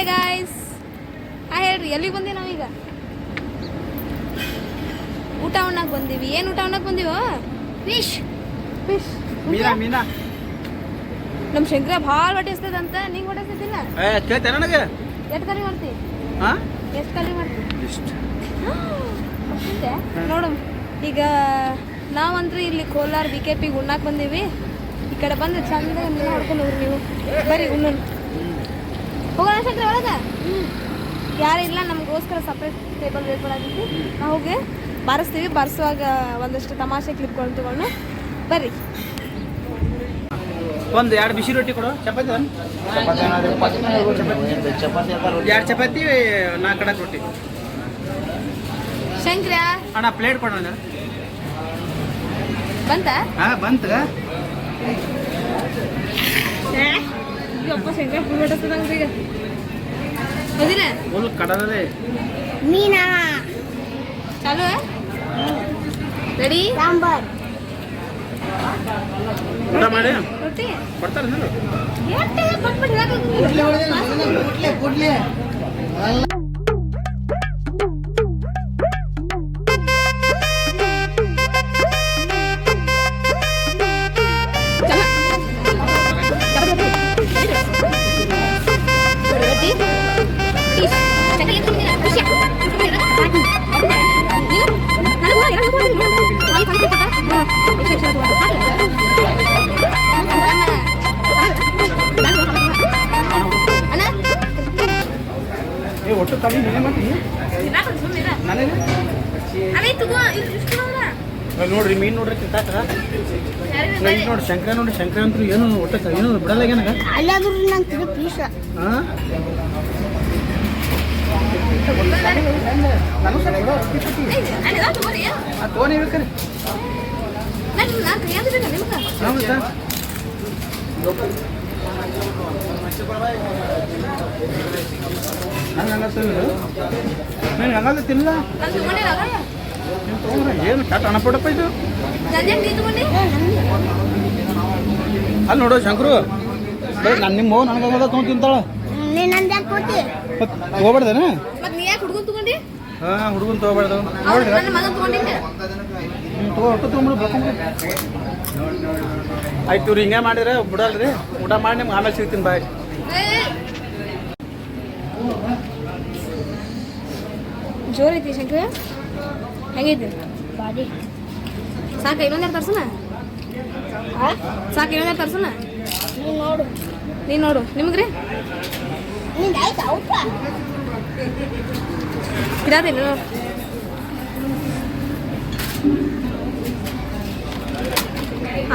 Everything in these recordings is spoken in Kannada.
ಹಾಯ್ ಗಾಯ್ಸ್ ಹಾಂ ಹೇಳ್ರಿ. ಎಲ್ಲಿಗೆ ಬಂದಿ ನಾವೀಗ ಊಟ ಉಣ್ಣಕ್ಕೆ ಬಂದೀವಿ. ಏನು ಊಟ ಉಣ್ಣಕ್ಕೆ ಬಂದೀವ? ಫಿಶ್ ಫಿಶ್ ಮೀನಾ ಮೀನಾ. ನಮ್ಮ ಶಂಕರ ಭಾಳ ಹೊಟ್ಟೆ ಹಸ್ತದಂತ. ನಿಂಗೆ ಹೊಟ್ಟೆ ಹಸ್ತದಿಲ್ಲ ಏ ಕೇಳ್ತೇನೆ ನನಗೆ? ಎಷ್ಟು ಕಲಿ ಮಾಡ್ತಿ? ಹಾಂ ಎಷ್ಟು ಕಲಿ ಮಾಡ್ತಿ? ಇಷ್ಟು. ನೋಡು ಈಗ ನಾವಂದ್ರೆ ಇಲ್ಲಿ ಕೋಲಾರ ಬಿ ಕೆ ಪಿಗೆ ಉಣ್ಣಾಕೆ ಬಂದೀವಿ. ಈ ಕಡೆ ಬಂದು ಚಂದ ನೋಡ್ಕೊಂಡು ಹೊಡ್ಕೊಂಡು ಹೋಗ್ರಿ ನೀವು. ಬರ್ರಿ ಉಣ್ಣೋಣ. ಹೋಗೋಣ ಶಂಕರ ಒಳಗೆ ಯಾರು ಇಲ್ಲ ನಮಗೋಸ್ಕರ ಸಪ್ರೇಟ್ ಟೇಬಲ್ ವೇಟ್ ಮಾಡಾಗಿತ್ತು ನಾವು ಹೋಗಿ ಬಾರಿಸ್ತೀವಿ. ಬಾರಿಸುವಾಗ ಒಂದಷ್ಟು ತಮಾಷೆ ಕ್ಲಿಪ್ ತಗೊಂಡು ಬರ್ರಿ. ಒಂದು ಎರಡು ಬಿಸಿ ರೊಟ್ಟಿ ಕೊಡು. ಚಪಾತಿ ಎರಡು ಚಪಾತಿ ನಾಲ್ಕು ಕಡಕ್ ರೊಟ್ಟಿ. ಶಂಕರ? ಅಣ್ಣ ಪ್ಲೇಟ್ ಕೊಡೋಣ ಬಂತ? ಹಾ ಬಂತ. ಅಪ್ಪ ಶಂಕರ ಫುಲ್ ಹೊಟ್ಟೆ ಈಗ ಹೌದಿಲ್ಲ ಫುಲ್ ಕಡಲೇ ಮೀನಾ. ಚಾಲು ರೆಡಿ ಸಾಂಬಾರ್. ಊಟ ಮಾಡಿ? ರೊಟ್ಟಿ? ಕೊಡ್ತಾರೆ ನೀನು ಎಷ್ಟೇ ಪಟ್ಪಟ್ ನೋಡ್ರಿ ಮೀನು ನೋಡ್ರಿ ತಿಂತಾಕ. ಈಗ ನೋಡಿ ಶಂಕರ ನೋಡಿ ಶಂಕರ ಅಂತೂ ಏನು ಒಟ್ಟು ಏನು ಬಿಡಲ್ಲ ಏನಾಗ ಅಲ್ಲಾದ್ರೂ ನಂಗೆ ತಿರು ಪೀಸ ಹಾ ತೋನಿ ಬೇಕಾರೆ ಹೌದಾ ನಂಗೆ ಹಂಗ ತಿನ್ನಲು ನೀನು ಹಂಗಲ್ಲ ತಿನ್ನಲ್ಲ ನೀನು ಏನು ಕಟ್ ಅಣಪಡಪ್ಪ ಇದು? ಅಲ್ಲಿ ನೋಡು ಶಂಕರು. ಬೇ ನಾನು ನಿಮ್ಮ ನನಗೆ ಹಂಗದ ತೊಗೊಂಡು ತಿಂತಾಳೆ. ನೀನು ನಂದು ಯಾಕೆ ಮತ್ತೆ ನೀ ಯಾಕೆ ಹುಡುಗನ್ ತಗೊಂಡಿ ಹಾಂ, ಹುಡುಗನ ತೊಗೊಬಾರ್ದು. ನೋಡ್ರಿ. ತಗೋ ತೊಗೊಂಬಿಡು ಬರ್ಕೊಂಬಿಡು ಆಯ್ತು ರೀ ಹಿಂಗೆ ಮಾಡಿದ್ರೆ ಬಿಡಲ್ರಿ. ಊಟ ಮಾಡಿ ನಿಮ್ಗೆ ಆಮೇಲೆ ಸಿಗ್ತೀನಿ ಬಾಯ್ ಜೋರ್ ಐತಿ ಶಂಕರ? ಹೆಂಗೈತಿ? ಬಾಡಿ. ಸಾಕ ಇನ್ನೊಂದಾರು ತರ್ಸನ? ಸಾಕ ಇನ್ನೊಂದ್ಯಾರು ತರ್ಸನ? ನೀನು ನೋಡು. ನೀ ನೋಡು. ನಿಮಗ್ರಿ? ಇದಾದೇನು? ನೋಡು.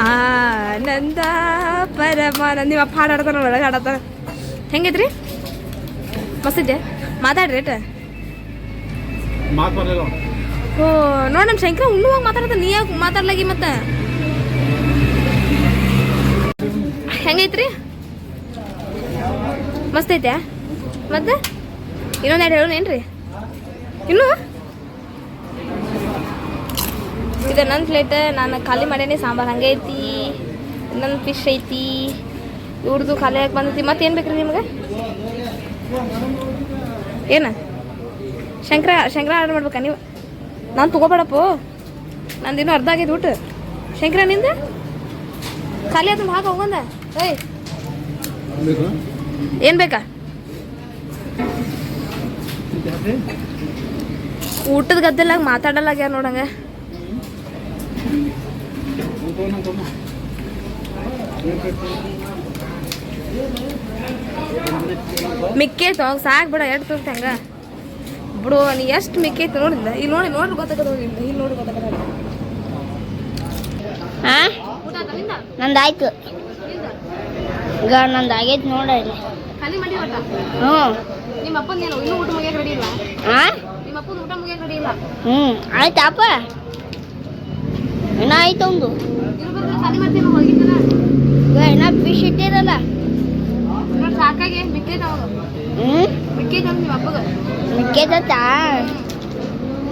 ಆನಂದ ಪರಮಾನಂದ ನಿಮ್ಮ ಅಪ್ಪ ಹಾಡಾಡ್ತಾನ ಒಳಗೆ ಹಾಡತ್ತಾನ ಹೆಂಗೈತ್ರಿ? ಮಸ್ತಿದ್ದೆ ಮಾತಾಡ್ರಿ ಏಟ ಮಾತು ನೋಡಿ ನಮ್ಮ ಶಂಕರ ಉಣ್ಣುವಾಗ ಮಾತಾಡ್ತಾನೆ ನೀ ಯಾಕೆ ಮಾತಾಡ್ಲಾಗಿ ಮತ್ತೆ? ಹೆಂಗೈತ್ರಿ? ಮಸ್ತ್ ಐತೆ ಮತ್ತೆ ಇನ್ನೊಂದೆರಡು ಹೇಳೋಣ ಏನ್ರಿ? ಇನ್ನು? ಇದು ನನ್ನ ಪ್ಲೇಟ್ ನಾನು ಖಾಲಿ ಮಾಡೇನಿ, ಸಾಂಬಾರು ಹಂಗೆ ಐತಿ. ನನ್ನ ಫಿಶ್ ಐತಿ. ಇವ್ರದ್ದು ಖಾಲಿ ಹಾಕಿ ಬಂದೈತಿ. ಮತ್ತೇನು ಬೇಕ್ರಿ ನಿಮ್ಗೆ? ಏನು? ಶಂಕರ ಶಂಕರ ಆರ್ಡರ್ ಮಾಡ್ಬೇಕಾ ನೀವು? ನಾನು ತಗೋಬೇಡಪ್ಪ. ನಂದು ಇನ್ನೂ ಅರ್ಧ ಆಗಿದೆ ಊಟ ಶಂಕರ, ನಿಂದ? ಖಾಲಿ ಅದನ್ನು ಹಾಕ ಹೋಗಂದ ಏಯ್. ಏನು ಬೇಕಾ? ಊಟದ ಗದ್ದಲ್ಲ ಮಾತಾಡಲ್ಲ ಯಾರು ನೋಡಂಗ ಮಿಕ್ಕೇ ಸಾಕು ಬಿಡ ಎಷ್ಟು ತೋರ್ತ ಬಿಡು ನೀ ಎಷ್ಟು ಮಿಕ್ಕೈತೆ ನೋಡಿಲ್ಲ ಇಲ್ಲಿ. ನೋಡಿ ನೋಡ್ರಿ ಗೊತ್ತಾಗದ ಇಲ್ಲಿ. ನೋಡಿ. ಗೊತ್ತಾಗದ ಹಾಂ? ಊಟ ಆಯ್ತಾ ನಿಂದ? ನಂದು ಆಯ್ತು. ನಿಂದ? ಈಗ ನಂದು ಆಗೈತೆ ಮಾಡಿ ಊಟ ಹ್ಞೂ. ನಿಮ್ಮ ಏನು? ಇನ್ನೂ ಊಟ ಮುಗಿಯಕ್ಕೆ ರೆಡಿ ಇಲ್ಲ ಹಾಂ ನಿಮ್ಮ ಅಪ್ಪನ ಊಟ ಮುಗಿಯಕ್ಕೆ ರೆಡಿ ಇಲ್ಲ? ಹ್ಞೂ. ಆಯ್ತಪ್ಪ ಏನೋ ಆಯ್ತು ಒಂದು. ಇನ್ನ ಫಿಶ್ ಇಟ್ಟಿರಲ್ಲ ನೋಡಿ ಸಾಕಾಗಿ ಮಿಕ್ಕೈತೆ ಹ್ಞೂ ಮೆಕ್ಕೆಜೋಳ ನಿಮ್ಮ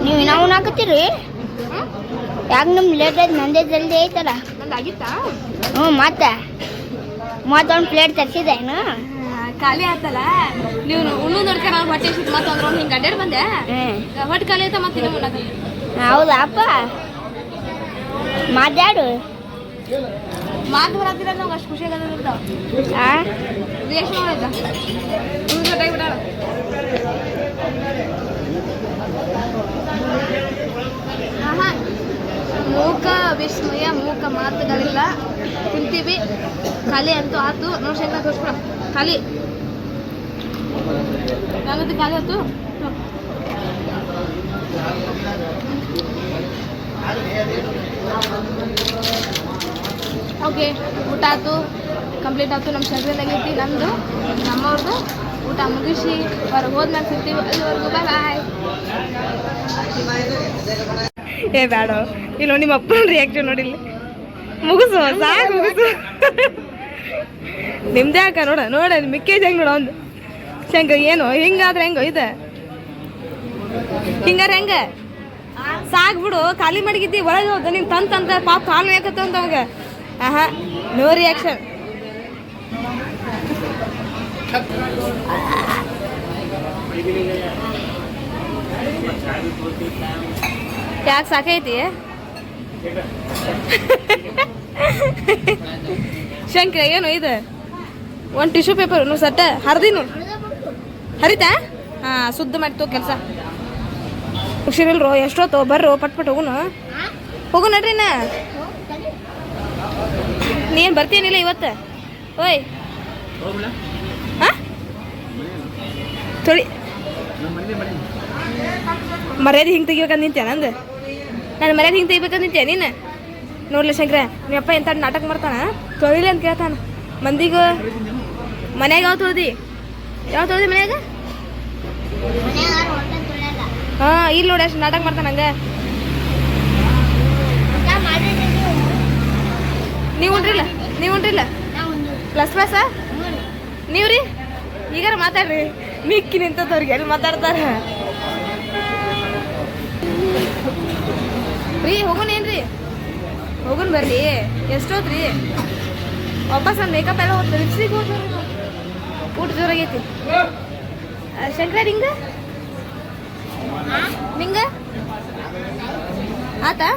ನೀವು ಇನ್ನೂ ಉಣ್ಣಾಕತ್ತೀರಿ? ಯಾಕೆ ನಮ್ಮ ಲೇಟ್ ಆಯ್ತು ನಂದೇ ಜಲ್ದಿ ಐತಲ್ಲ? ನಂದು ಆಗಿತ್ತಾ ಹ್ಞೂ ಮತ್ತೆ? ಮತ್ತೊಂದು ಪ್ಲೇಟ್ ತರಿಸಿದೆ ಏನು ಖಾಲಿ ಆತಲ್ಲ. ನೀವು ಉಣ್ಣು ನೋಡ್ಕೊಂಡು ನಾವು ಹೊಟ್ಟೆ ಸಿಟ್ಟು ಮತ್ತೆ ಅಂದ್ರೆ ಅವ್ನು ಹಿಂಗೆ ಅಡ್ಡಾಡ್ ಬಂದೆ. ಹೊಟ್ಟೆ ಖಾಲಿ ಆಯ್ತಾ ಮತ್ತೆ ಹೌದಾ ಅಪ್ಪ? ಮಾತಾಡು. ಮಾತು ಬರತ್ತಿಲ್ಲ ನಮ್ಗೆ ಅಷ್ಟು ಖುಷಿ ಆಗದ ರಿಯಾಕ್ಷನ್ ಮಾಡೈತ ಉಣ್ಣು ಜೊತೆಗೆ ಬಿಡಾಳ ಆಹಾ. ಮೂಕ ವಿಸ್ಮಯ ಮೂಕ ಮಾತುಗಳಿಲ್ಲ. ತಿಂತೀವಿ. ಖಾಲಿ ಅಂತೂ ಆತು. ನೋಡಿ ಶಂಕರ ತೋರಿಸ್ಬಿಡ. ಖಾಲಿ ಯಾವತ್ತು ಖಾಲಿ ಆಯ್ತು ಓಕೆ, ಊಟ ಆಯ್ತು. ಕಂಪ್ಲೀಟ್ ಆಯ್ತು, ನಮ್ಮ ಶಂಕರದಾಗೈತಿ ನಮ್ಮದು ನಮ್ಮವ್ರದ್ದು ಊಟ ಮುಗಿಸಿ, ಹೊರಗೆ ಹೋದ್ಮೇಲೆ ಸಿಗ್ತೀವಿ. ಅಲ್ಲಿವರೆಗೂ ಬಾಯ್ ಬಾಯ್ ಏ, ಬೇಡ. ಇಲ್ಲ, ನಿಮ್ಮ ಅಪ್ಪನ ರಿಯಾಕ್ಷನ್ ನೋಡಿಲ್ಲ ಮುಗಿಸು, ಸಾಕು, ಮುಗಿಸು. ನಿಮ್ದೇ ಅಕ್ಕ, ನೋಡ ನೋಡ ಮಿಕ್ಕೇಜ್ ಹೆಂಗೆ ನೋಡ ಒಂದು. ಶಂಕ ಏನು? ಹಿಂಗಾದ್ರೆ ಹೆಂಗೋ, ಇದೆ. ಹಿಂಗಾರೆ ಹೆಂಗ? ಸಾಕ್ ಬಿಡು ಖಾಲಿ ಮಡಗಿದ್ದಿ, ಒಳಗೆ ಹೋದ ನೀನು ತಂತ ಪಾಪ ಕಾಲು ಯಾಕತ್ತ ಅಂತ ಅವಾಗ ಆಹಾ ನೋ ರಿಯಾಕ್ಷನ್ ಯಾಕೆ ಸಾಕೈತಿ ಶಂಕರ, ಏನು ಇದು? ಒಂದು ಟಿಶ್ಯೂ ಪೇಪರ್ ನೀವು ಸಟ್ಟ ಹರಿದಿನು ಹರಿತಾ? ಹಾಂ ಶುದ್ಧ ಮಾಡ್ತು ಕೆಲಸ. ಹುಷಾರಿಲ್ರೋ, ಎಷ್ಟೊತ್ತು, ಬರ್ರೋ, ಪಟ್ ಪಟ್ ಹೋಗುನು. ಹೋಗು ನಡ್ರಿ ನಾ ನೀನು ಬರ್ತೀನಿಲ್ಲ ಇವತ್ತು? ಓಯ್. ಹಾಂ? ತೊಳಿ. ಮರ್ಯಾದೆ ಹಿಂಗೆ ತೆಗಿಬೇಕಂತ ನಿಂತೆ ನಂದು? ನಾನು ಮರ್ಯಾದೆ ಹಿಂಗೆ ತೆಗಿಬೇಕಂತ ನಿಂತೆ ನೀನು? ನೋಡ್ಲಿ ಶಂಕರ ನಿಮ್ಮಪ್ಪ ಎಂತ ನಾಟಕ ಮಾಡ್ತಾನ? ತೊಳಿಲಿ ಅಂತ ಕೇಳ್ತಾನ. ಮಂದಿಗ ಮನ್ಯಾಗ ಯಾವ ತೊಳ್ದಿ? ಯಾವ ತೊಳ್ದಿ ಮನ್ಯಾಗ? ಹಾಂ ಇಲ್ಲಿ ನೋಡಿ ಅಷ್ಟು ನಾಟಕ ಮಾಡ್ತಾನೆ ಹಂಗೆ. ನೀವು ಉಂಟ್ರಿಲ್ಲ ನೀವು ಉಂಟ್ರಿಲ್ಲ ಪ್ಲಸ್ ಪ್ಲಸ್ ನೀವು ರೀ ಈಗಾರ ಮಾತಾಡ್ರಿ. ಮಿಕ್ಕಿ ನಿಂತವ್ರಿಗೆ ಎಲ್ಲಿ ಮಾತಾಡ್ತಾರ? ರೀ ಹೋಗೋಣೇನ್ರಿ ಹೋಗೋಣ ಬರ್ರಿ. ಎಷ್ಟೋದ್ರಿ ವಾಪಸ್ ನನ್ನ ಮೇಕಪ್ ಎಲ್ಲ ಹೋದ್ ಲಿಪ್ಸ್ಟಿಕ್ ಹೋಗ್ತಾರೆ ಊಟ ಜೋರಾಗೈತಿ ಶಂಕರ, ನಿಂಗ? ನಿಂಗ? ಆತಾ?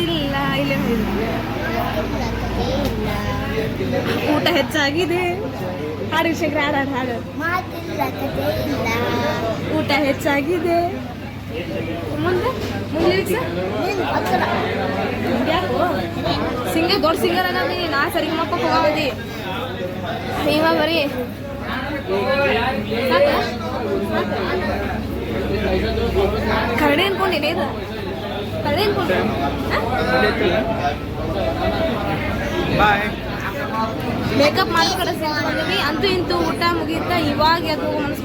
ಮಾತಿಲ್ಲ ಇಲ್ಲ ಊಟ ಹೆಚ್ಚಾಗಿದೆ. ಹಾಡು ಶೇಖರ ಹಾಡು ಹಾಡು? ಊಟ ಹೆಚ್ಚಾಗಿದೆ. ಮುಂದೆ? ಸಿಂಗರ್ ದೊಡ್ಡ ಸಿಂಗರ್ ಅದಾನಿ ನಾ ಸರಿ ಮಪ್ಪ ಹೋಗಾವದಿ ಬರಿ. ಬರೀ? ಕರಡಿ ಅನ್ಕೊಂಡಿನಿ ಇದು. ಮೇಕಪ್ ಮಾಡಿ ಕಡೆ ಬಂದಿವಿ ಅಂತೂ ಇಂತೂ ಊಟ ಮುಗೀತಾ ಇವಾಗ ಅದು ಹೋಗೋ ಮನಸ್ಸು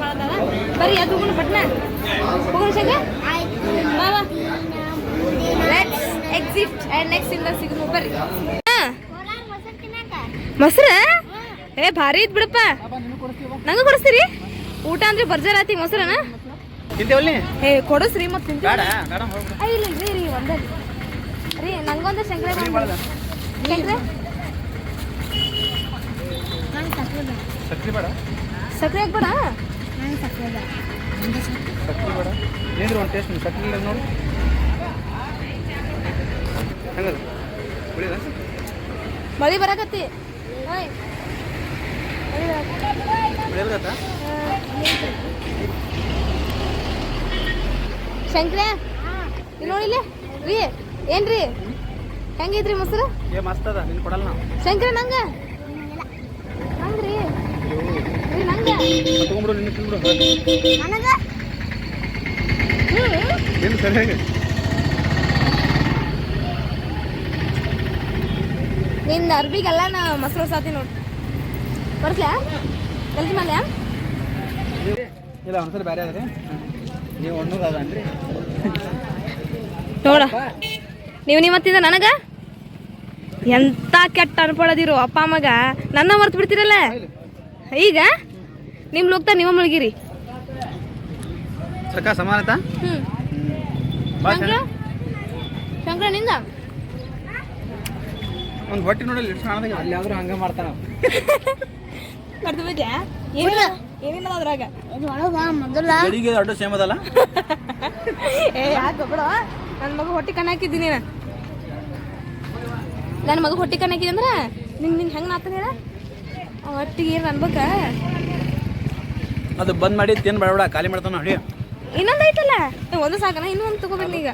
ಬರೀ ಅದು ಹೋಗೋಣ ಪಟ್ನ? ಹೋಗೋಣ ಲೆಟ್ಸ್ ಎಕ್ಸಿಟ್ ಆ್ಯಂಡ್ ನೆಕ್ಸ್ಟ್ ಇಂದ ಸಿಗೋಣ ಬರ್ರಿ. ಹಾಂ. ಮೊಸರ? ಏ ಭಾರಿ ಇದ್ ಬಿಡಪ್ಪ ನಂಗೆ ಕೊಡಿಸ್ತೀರಿ? ಊಟ ಅಂದ್ರೆ ಬರ್ಜರಾತಿ ಮೊಸರನ? ತಿಂತೇವಲ್ಲಿ ಏ ಕೊಡಿಸ್ರಿ ಮತ್ತೆ ತಿಂತೀವಿ. ಬೇಡ ಬೇಡ ಹೋಗ್ಬಿಡ ಇಲ್ಲ ರೀ ಒಂದೇ ರೀ ನಂಗೊಂದು ಶಂಕರ ಶಂಕರ? ಸಕ್ರಿ ಬೇಡ. ಸಕ್ಕರೆ ಹಾಕ್ಬೇಡ? ಸಕ್ರಿ ಬೇಡ. ಏನ್ರಿ ಒಂದು ಟೇಸ್ಟ್ ಸಕ್ರಿ ಇಲ್ಲ ನೋಡು. ಹೆಂಗದ ಉಳಿದ? ಮಳಿ ಬರಕತ್ತಿ. ಹಾಯ್ ಮಳಿ ಬರಕತ್ತಿ. ಶಂಕ್ರ? ಇಲ್ಲಿ ನೋಡಿಲ್ಲ ರೀ ಏನ್ರಿ? ಹೆಂಗೈತ್ರಿ ಮೊಸರು? ಏ ಮಸ್ತ್ ಅದ ನಿನ್ ಕೊಡಲ್ಲ ನಾವು. ಶಂಕ್ರ ನಂಗ? ಹಂಗ್ರಿ? ರೀ ನಂಗ? ತಗೊಂಡ್ಬಿಡು ನಿನ್ನ ಏನು ಸರಿಯಾಗಿ ನಿನ್ನ ಅರ್ಬಿಗೆಲ್ಲ ನಾ ಮೊಸರು ಸಾತಿ ನೋಡಿ. ಬರ್ತ್ಯಾ ಕೆಲ್ಸ ಮಾಡ್ಯಾ ಇಲ್ಲ ಒಂದ್ಸಲ ಬೇರೆ ಅದ್ರಿ ನೋಡ. ನೀವು ಮತ್ತಿದ ನನಗ? ಎಂತ ಕೆಟ್ಟ ಅನ್ಕೊಳ್ಳೋದಿರು ಅಪ್ಪ ಮಗ. ನನ್ನ ಮರ್ತು ಬಿಡ್ತೀರಲ್ಲ? ಈಗ? ನಿಮ್ಮ ಲೋಕ್ತ ನಿಮ್ಮ ಮುಳುಗಿರಿ. ಸಮಾನತಾ ಶಂಕರ ನಿಂದ? ಒಂದು ಹೊಟ್ಟೆ ನೋಡಲ್ಲ ಎಷ್ಟು ಅಲ್ಲಿ ಆದ್ರೂ ಹಂಗ ಮಾಡ್ತಾನ ಮರ್ತು ಏನಿಲ್ಲ. ಏನಿಲ್ಲ ಅದ್ರಾಗ? ಇದು ಒಳಗ ಮೊದಲ ಬೆಳಿಗ್ಗೆ ಅಡ್ಡ ಸೇಮ್ ಅದಲ್ಲ? ಏ ಯಾಕೆ ಬಿಡ ನನ್ನ ಮಗ ಹೊಟ್ಟೆ ಕಣ್ಣಾಕಿದ್ದೀನಿ ನಾನು. ನನ್ನ ಮಗ ಹೊಟ್ಟೆ ಕಣ್ಣು ಅಂದ್ರೆ ನಿಂಗೆ ನಿಂಗೆ ಹೆಂಗೆ ನಾತನ ಹೇಳ? ಹೊಟ್ಟಿಗೆ ಏನು ಅನ್ಬೇಕ ಅದು ಬಂದ್ ಮಾಡಿ ತಿನ್ ಬೇಡ ಖಾಲಿ ಮಾಡ್ತಾನ ಹೊಡಿ. ಇನ್ನೊಂದು ಐತಲ್ಲ? ಒಂದು ಸಾಕನ ಇನ್ನೂ ಒಂದು ತಗೋಬೇಕು ಈಗ.